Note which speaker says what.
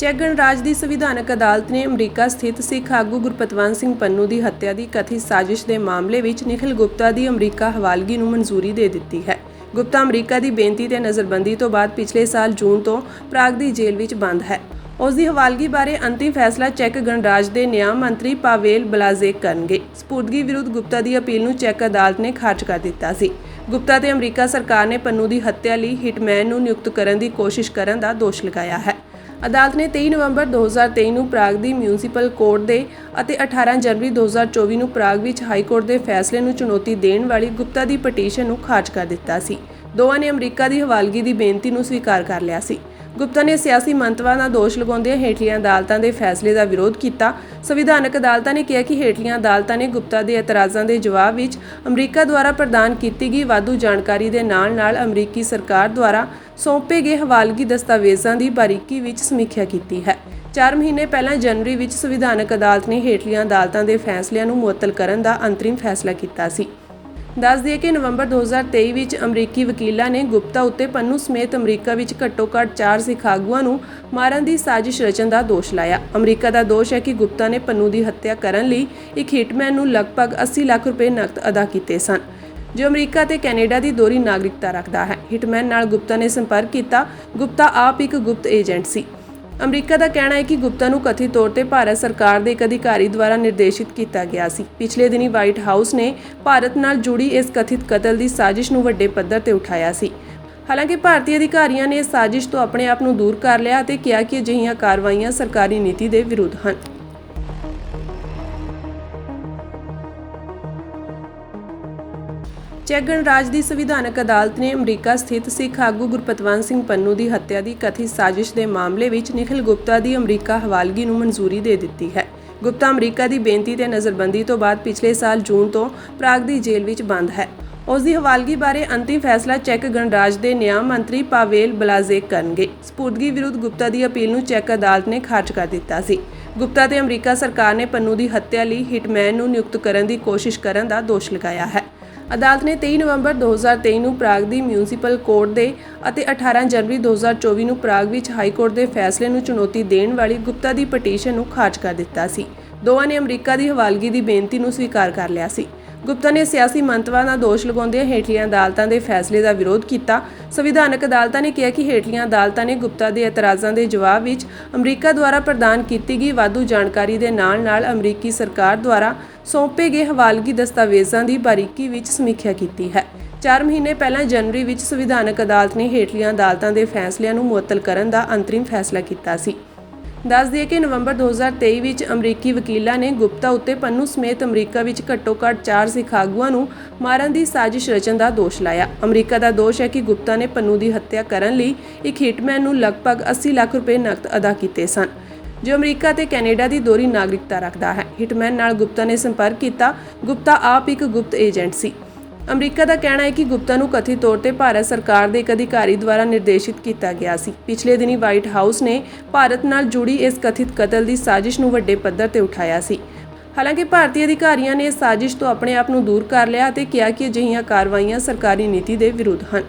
Speaker 1: Check ਗਣਰਾਜ ਦੀ ਸੰਵਿਧਾਨਕ ਅਦਾਲਤ ਨੇ ਅਮਰੀਕਾ ਸਥਿਤ ਸਿੱਖ ਆਗੂ ਗੁਰਪਤਵੰਤ ਸਿੰਘ ਪੰਨੂ ਦੀ ਹੱਤਿਆ ਦੀ ਕਥਿਤ ਸਾਜ਼ਿਸ਼ ਦੇ ਮਾਮਲੇ ਵਿੱਚ ਨਿਖਿਲ ਗੁਪਤਾ ਦੀ ਅਮਰੀਕਾ ਹਵਾਲਗੀ ਨੂੰ ਮਨਜ਼ੂਰੀ ਦੇ ਦਿੱਤੀ ਹੈ। ਗੁਪਤਾ ਅਮਰੀਕਾ ਦੀ ਬੇਨਤੀ ਤੇ ਨਜ਼ਰਬੰਦੀ ਤੋਂ ਬਾਅਦ ਪਿਛਲੇ ਸਾਲ ਜੂਨ ਤੋਂ ਪ੍ਰਾਗ ਦੀ ਜੇਲ੍ਹ ਵਿੱਚ ਬੰਦ ਹੈ। ਉਸ ਦੀ ਹਵਾਲਗੀ ਬਾਰੇ ਅੰਤਿਮ ਫੈਸਲਾ ਚੈੱਕ ਗਣਰਾਜ ਦੇ ਨਿਆਂ ਮੰਤਰੀ ਪਾਵੇਲ ਬਲਾਜ਼ੇਕ ਕਰਨਗੇ। ਸਪੁਰਦਗੀ ਵਿਰੁੱਧ ਗੁਪਤਾ ਦੀ ਅਪੀਲ ਨੂੰ ਚੈੱਕ ਅਦਾਲਤ ਨੇ ਖਾਰਜ ਕਰ ਦਿੱਤਾ ਸੀ। ਗੁਪਤਾ ਤੇ ਅਮਰੀਕਾ ਸਰਕਾਰ ਨੇ ਪੰਨੂ ਦੀ ਹੱਤਿਆ ਲਈ ਹਿਟਮੈਨ ਨੂੰ ਨਿਯੁਕਤ ਕਰਨ ਦੀ ਕੋਸ਼ਿਸ਼ ਕਰਨ ਦਾ ਦੋਸ਼ ਲਗਾਇਆ ਹੈ। ਅਦਾਲਤ ਨੇ 23 ਨਵੰਬਰ 2023 ਨੂੰ ਪ੍ਰਾਗ ਦੀ ਮਿਊਨਿਸਪਲ ਕੋਰਟ ਦੇ ਅਤੇ 18 ਜਨਵਰੀ 2024 ਨੂੰ ਪ੍ਰਾਗ ਵਿੱਚ ਹਾਈ ਕੋਰਟ ਦੇ ਫੈਸਲੇ ਨੂੰ ਚੁਣੌਤੀ ਦੇਣ ਵਾਲੀ ਗੁਪਤਾ ਦੀ ਪਟੀਸ਼ਨ ਨੂੰ ਖਾਰਜ ਕਰ ਦਿੱਤਾ ਸੀ। ਦੋਵਾਂ ਨੇ ਅਮਰੀਕਾ ਦੀ ਹਵਾਲਗੀ ਦੀ ਬੇਨਤੀ ਨੂੰ ਸਵੀਕਾਰ ਕਰ ਲਿਆ ਸੀ। ਗੁਪਤਾ ਨੇ ਸਿਆਸੀ ਮੰਤਵਾਂ ਦਾ ਦੋਸ਼ ਲਗਾਉਂਦਿਆਂ ਹੇਠਲੀਆਂ ਅਦਾਲਤਾਂ ਦੇ ਫੈਸਲੇ ਦਾ ਵਿਰੋਧ ਕੀਤਾ। ਸੰਵਿਧਾਨਕ ਅਦਾਲਤਾਂ ਨੇ ਕਿਹਾ ਕਿ ਹੇਠਲੀਆਂ ਅਦਾਲਤਾਂ ਨੇ ਗੁਪਤਾ ਦੇ ਇਤਰਾਜ਼ਾਂ ਦੇ ਜਵਾਬ ਵਿੱਚ ਅਮਰੀਕਾ ਦੁਆਰਾ ਪ੍ਰਦਾਨ ਕੀਤੀ ਗਈ ਵਾਧੂ ਜਾਣਕਾਰੀ ਦੇ ਨਾਲ-ਨਾਲ ਅਮਰੀਕੀ ਸਰਕਾਰ ਦੁਆਰਾ ਸੌਂਪੇ ਗਏ ਹਵਾਲਗੀ ਦਸਤਾਵੇਜ਼ਾਂ ਦੀ ਬਾਰੀਕੀ ਵਿੱਚ ਸਮੀਖਿਆ ਕੀਤੀ ਹੈ। 4 ਮਹੀਨੇ ਪਹਿਲਾਂ ਜਨਵਰੀ ਵਿੱਚ ਸੰਵਿਧਾਨਕ ਅਦਾਲਤ ਨੇ ਹੇਠਲੀਆਂ ਅਦਾਲਤਾਂ ਦੇ ਫੈਸਲਿਆਂ ਨੂੰ ਮੁਅੱਤਲ ਕਰਨ ਦਾ ਅੰਤਰਿਮ ਫੈਸਲਾ ਕੀਤਾ ਸੀ। ਦੱਸ ਦਈਏ ਕਿ ਨਵੰਬਰ 2023 ਵਿੱਚ ਅਮਰੀਕੀ ਵਕੀਲਾਂ ਨੇ ਗੁਪਤਾ ਉੱਤੇ ਪੰਨੂ ਸਮੇਤ ਅਮਰੀਕਾ ਵਿੱਚ ਘੱਟੋ-ਘੱਟ 4 ਸਿੱਖ ਆਗੂਆਂ ਨੂੰ ਮਾਰਨ ਦੀ ਸਾਜ਼ਿਸ਼ ਰਚਣ ਦਾ ਦੋਸ਼ ਲਾਇਆ। ਅਮਰੀਕਾ ਦਾ ਦੋਸ਼ ਹੈ ਕਿ ਗੁਪਤਾ ਨੇ ਪੰਨੂ ਦੀ ਹੱਤਿਆ ਕਰਨ ਲਈ ਇੱਕ ਹਿਟਮੈਨ ਨੂੰ ਲਗਭਗ 80 ਲੱਖ ਰੁਪਏ ਨਕਦ ਅਦਾ ਕੀਤੇ ਸਨ, ਜੋ ਅਮਰੀਕਾ ਤੇ ਕੈਨੇਡਾ ਦੀ ਦੋਹਰੀ ਨਾਗਰਿਕਤਾ ਰੱਖਦਾ ਹੈ। ਹਿਟਮੈਨ ਨਾਲ ਗੁਪਤਾ ਨੇ ਸੰਪਰਕ ਕੀਤਾ। ਗੁਪਤਾ ਆਪ ਇੱਕ ਗੁਪਤ ਏਜੰਟ ਸੀ। ਅਮਰੀਕਾ ਦਾ ਕਹਿਣਾ ਹੈ ਕਿ ਗੁਪਤਾ ਨੂੰ ਕਥਿਤ ਤੌਰ ਤੇ ਭਾਰਤ ਸਰਕਾਰ ਦੇ ਇੱਕ ਅਧਿਕਾਰੀ ਦੁਆਰਾ ਨਿਰਦੇਸ਼ਿਤ ਕੀਤਾ ਗਿਆ ਸੀ। ਪਿਛਲੇ ਦਿਨੀ ਵਾਈਟ ਹਾਊਸ ਨੇ ਭਾਰਤ ਨਾਲ ਜੁੜੀ ਇਸ ਕਥਿਤ ਕਤਲ ਦੀ ਸਾਜ਼ਿਸ਼ ਨੂੰ ਵੱਡੇ ਪੱਧਰ ਤੇ ਉਠਾਇਆ ਸੀ। ਹਾਲਾਂਕਿ ਭਾਰਤੀ ਅਧਿਕਾਰੀਆਂ ਨੇ ਇਸ ਸਾਜ਼ਿਸ਼ ਤੋਂ ਆਪਣੇ ਆਪ ਨੂੰ ਦੂਰ ਕਰ ਲਿਆ ਅਤੇ ਕਿਹਾ ਕਿ ਅਜਿਹੀਆਂ ਕਾਰਵਾਈਆਂ ਸਰਕਾਰੀ ਨੀਤੀ ਦੇ ਵਿਰੁੱਧ ਹਨ। ਚੈੱਕ ਗਣਰਾਜ ਦੀ ਸੰਵਿਧਾਨਕ ਅਦਾਲਤ ਨੇ ਅਮਰੀਕਾ ਸਥਿਤ ਸਿੱਖ ਆਗੂ ਗੁਰਪਤਵੰਤ ਸਿੰਘ ਪੰਨੂ ਦੀ ਹੱਤਿਆ ਦੀ ਕਥਿਤ ਸਾਜ਼ਿਸ਼ ਦੇ ਮਾਮਲੇ ਵਿੱਚ ਨਿਖਿਲ ਗੁਪਤਾ ਦੀ ਅਮਰੀਕਾ ਹਵਾਲਗੀ ਨੂੰ ਮਨਜ਼ੂਰੀ ਦੇ ਦਿੱਤੀ ਹੈ। ਗੁਪਤਾ ਅਮਰੀਕਾ ਦੀ ਬੇਨਤੀ ਤੇ ਨਜ਼ਰਬੰਦੀ ਤੋਂ ਬਾਅਦ ਪਿਛਲੇ ਸਾਲ ਜੂਨ ਤੋਂ ਪ੍ਰਾਗ ਦੀ ਜੇਲ੍ਹ ਵਿੱਚ ਬੰਦ ਹੈ। ਉਸ ਦੀ ਹਵਾਲਗੀ ਬਾਰੇ ਅੰਤਿਮ ਫੈਸਲਾ ਚੈੱਕ ਗਣਰਾਜ ਦੇ ਨਿਆਂ ਮੰਤਰੀ ਪਾਵੇਲ ਬਲਾਜ਼ੇਕ ਕਰਨਗੇ। ਸਪੁਰਦਗੀ ਵਿਰੁੱਧ ਗੁਪਤਾ ਦੀ ਅਪੀਲ ਨੂੰ ਚੈੱਕ ਅਦਾਲਤ ਨੇ ਖਾਰਜ ਕਰ ਦਿੱਤਾ ਸੀ। ਗੁਪਤਾ ਤੇ ਅਮਰੀਕਾ ਸਰਕਾਰ ਨੇ ਪੰਨੂ ਦੀ ਹੱਤਿਆ ਲਈ ਹਿਟਮੈਨ ਨੂੰ ਨਿਯੁਕਤ ਕਰਨ ਦੀ ਕੋਸ਼ਿਸ਼ ਕਰਨ ਦਾ ਦੋਸ਼ ਲਗਾਇਆ ਹੈ। ਅਦਾਲਤ ਨੇ 23 ਨਵੰਬਰ 2023 ਨੂੰ ਪ੍ਰਾਗ ਦੀ ਮਿਊਨਿਸਪਲ ਕੋਰਟ ਦੇ ਅਤੇ 18 ਜਨਵਰੀ 2024 ਨੂੰ ਪ੍ਰਾਗ ਵਿੱਚ ਹਾਈ ਕੋਰਟ ਦੇ ਫੈਸਲੇ ਨੂੰ ਚੁਣੌਤੀ ਦੇਣ ਵਾਲੀ ਗੁਪਤਾ ਦੀ ਪਟੀਸ਼ਨ ਨੂੰ ਖਾਰਜ ਕਰ ਦਿੱਤਾ ਸੀ। ਦੋਵਾਂ ਨੇ ਅਮਰੀਕਾ ਦੀ ਹਵਾਲਗੀ ਦੀ ਬੇਨਤੀ ਨੂੰ ਸਵੀਕਾਰ ਕਰ ਲਿਆ ਸੀ। ਗੁਪਤਾ ਨੇ ਸਿਆਸੀ ਮੰਤਵਾਂ ਦਾ ਦੋਸ਼ ਲਗਾਉਂਦਿਆਂ ਹੇਠਲੀਆਂ ਅਦਾਲਤਾਂ ਦੇ ਫੈਸਲੇ ਦਾ ਵਿਰੋਧ ਕੀਤਾ। ਸੰਵਿਧਾਨਕ ਅਦਾਲਤਾਂ ਨੇ ਕਿਹਾ ਕਿ ਹੇਠਲੀਆਂ ਅਦਾਲਤਾਂ ਨੇ ਗੁਪਤਾ ਦੇ ਇਤਰਾਜ਼ਾਂ ਦੇ ਜਵਾਬ ਵਿੱਚ ਅਮਰੀਕਾ ਦੁਆਰਾ ਪ੍ਰਦਾਨ ਕੀਤੀ ਗਈ ਵਾਧੂ ਜਾਣਕਾਰੀ ਦੇ ਨਾਲ-ਨਾਲ ਅਮਰੀਕੀ ਸਰਕਾਰ ਦੁਆਰਾ ਸੌਂਪੇ ਗਏ ਹਵਾਲਗੀ ਦਸਤਾਵੇਜ਼ਾਂ ਦੀ ਬਾਰੀਕੀ ਵਿੱਚ ਸਮੀਖਿਆ ਕੀਤੀ ਹੈ। 4 ਮਹੀਨੇ ਪਹਿਲਾਂ ਜਨਵਰੀ ਵਿੱਚ ਸੰਵਿਧਾਨਕ ਅਦਾਲਤ ਨੇ ਹੇਠਲੀਆਂ ਅਦਾਲਤਾਂ ਦੇ ਫੈਸਲਿਆਂ ਨੂੰ ਮੁਅੱਤਲ ਕਰਨ ਦਾ ਅੰਤਰਿਮ ਫੈਸਲਾ ਕੀਤਾ ਸੀ। ਦੱਸ ਦਈਏ ਕਿ ਨਵੰਬਰ 2023 ਵਿੱਚ ਅਮਰੀਕੀ ਵਕੀਲਾਂ ਨੇ ਗੁਪਤਾ ਉੱਤੇ ਪੰਨੂ ਸਮੇਤ ਅਮਰੀਕਾ ਵਿੱਚ ਘੱਟੋ-ਘੱਟ 4 ਸਿੱਖ ਆਗੂਆਂ ਨੂੰ ਮਾਰਨ ਦੀ ਸਾਜ਼ਿਸ਼ ਰਚਣ ਦਾ ਦੋਸ਼ ਲਾਇਆ। ਅਮਰੀਕਾ ਦਾ ਦੋਸ਼ ਹੈ ਕਿ ਗੁਪਤਾ ਨੇ ਪੰਨੂ ਦੀ ਹੱਤਿਆ ਕਰਨ ਲਈ ਇੱਕ ਹਿਟਮੈਨ ਨੂੰ ਲਗਭਗ 80 ਲੱਖ ਰੁਪਏ ਨਕਦ ਅਦਾ ਕੀਤੇ ਸਨ, ਜੋ ਅਮਰੀਕਾ ਤੇ ਕੈਨੇਡਾ ਦੀ ਦੋਹਰੀ ਨਾਗਰਿਕਤਾ ਰੱਖਦਾ ਹੈ। ਹਿਟਮੈਨ ਨਾਲ ਗੁਪਤਾ ਨੇ ਸੰਪਰਕ ਕੀਤਾ। ਗੁਪਤਾ ਆਪ ਇੱਕ ਗੁਪਤ ਏਜੰਟ ਸੀ। ਅਮਰੀਕਾ ਦਾ ਕਹਿਣਾ ਹੈ ਕਿ ਗੁਪਤਾ ਨੂੰ ਕਥਿਤ ਤੌਰ ਤੇ ਭਾਰਤ ਸਰਕਾਰ ਦੇ ਇੱਕ ਅਧਿਕਾਰੀ ਦੁਆਰਾ ਨਿਰਦੇਸ਼ਿਤ ਕੀਤਾ ਗਿਆ ਸੀ। ਪਿਛਲੇ ਦਿਨੀ ਵਾਈਟ ਹਾਊਸ ਨੇ ਭਾਰਤ ਨਾਲ ਜੁੜੀ ਇਸ ਕਥਿਤ ਕਤਲ ਦੀ ਸਾਜ਼ਿਸ਼ ਨੂੰ ਵੱਡੇ ਪੱਧਰ ਤੇ ਉਠਾਇਆ ਸੀ। ਹਾਲਾਂਕਿ ਭਾਰਤੀ ਅਧਿਕਾਰੀਆਂ ਨੇ ਇਸ ਸਾਜ਼ਿਸ਼ ਤੋਂ ਆਪਣੇ ਆਪ ਨੂੰ ਦੂਰ ਕਰ ਲਿਆ ਅਤੇ ਕਿਹਾ ਕਿ ਅਜਿਹੀਆਂ ਕਾਰਵਾਈਆਂ ਸਰਕਾਰੀ ਨੀਤੀ ਦੇ ਵਿਰੁੱਧ ਹਨ।